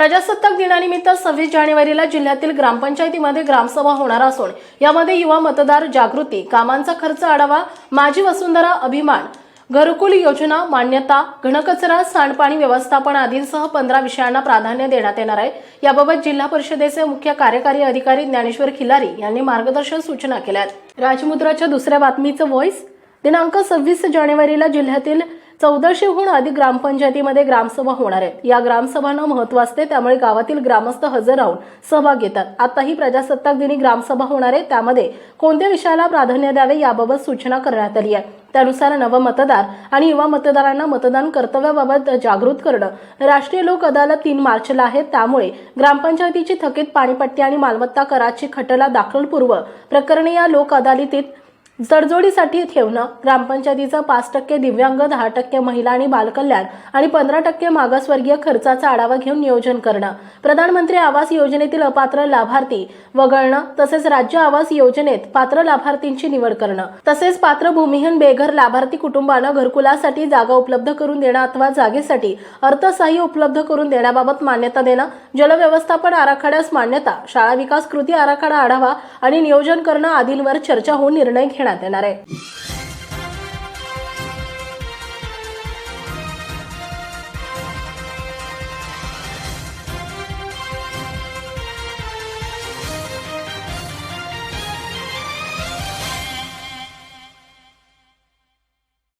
प्रजासत्ताक दिनानिमित्त सव्वीस जानेवारीला जिल्ह्यातील ग्रामपंचायतीमध्ये ग्रामसभा होणार असून यामध्ये युवा मतदार जागृती कामांचा खर्च आढावा माझी वसुंधरा अभिमान घरकुल योजना मान्यता घनकचरा सांडपाणी व्यवस्थापन आदींसह पंधरा विषयांना प्राधान्य देण्यात येणार आहे. याबाबत जिल्हा परिषदेचे मुख्य कार्यकारी अधिकारी ज्ञानेश्वर खिलारी यांनी मार्गदर्शन सूचना केल्या आहेत राजमुद्राच्या दुसऱ्या बातमीचं व्हॉइस दिनांक सव्वीस जानेवारीला जिल्ह्यातील चौदाशेहून अधिक ग्रामपंचायतीमध्ये ग्रामसभा होणार आहेत. या ग्रामसभांना महत्त्व असते त्यामुळे गावातील ग्रामस्थ हजर राहून सहभाग घेतात. आताही प्रजासत्ताक दिनी ग्रामसभा होणार आहे त्यामध्ये कोणत्या विषयाला प्राधान्य द्यावे याबाबत सूचना करण्यात आली आहे. त्यानुसार नवमतदार आणि युवा मतदारांना मतदान कर्तव्याबाबत जागृत करणं. राष्ट्रीय लोक अदालत तीन मार्चला आहे त्यामुळे ग्रामपंचायतीची थकीत पाणीपट्टी आणि मालमत्ता कराची खटला दाखलपूर्व प्रकरणे या लोक अदालतीत तडजोडीसाठी ठेवणं ग्रामपंचायतीचं पाच टक्के दिव्यांग दहा टक्के महिला आणि बालकल्याण आणि पंधरा टक्के मागासवर्गीय खर्चाचा आढावा घेऊन नियोजन करणं. प्रधानमंत्री आवास योजनेतील अपात्र लाभार्थी वगळणं तसेच राज्य आवास योजनेत पात्र लाभार्थींची निवड करणं. तसेच पात्र भूमिहीन बेघर लाभार्थी कुटुंबानं घरकुलासाठी जागा उपलब्ध करून देणं अथवा जागेसाठी अर्थसहाय्य उपलब्ध करून देण्याबाबत मान्यता देणं जलव्यवस्थापन आराखड्यास मान्यता शाळा विकास कृती आराखडा आढावा आणि नियोजन करणं आदींवर चर्चा होऊन निर्णय घेणार. येणार आहे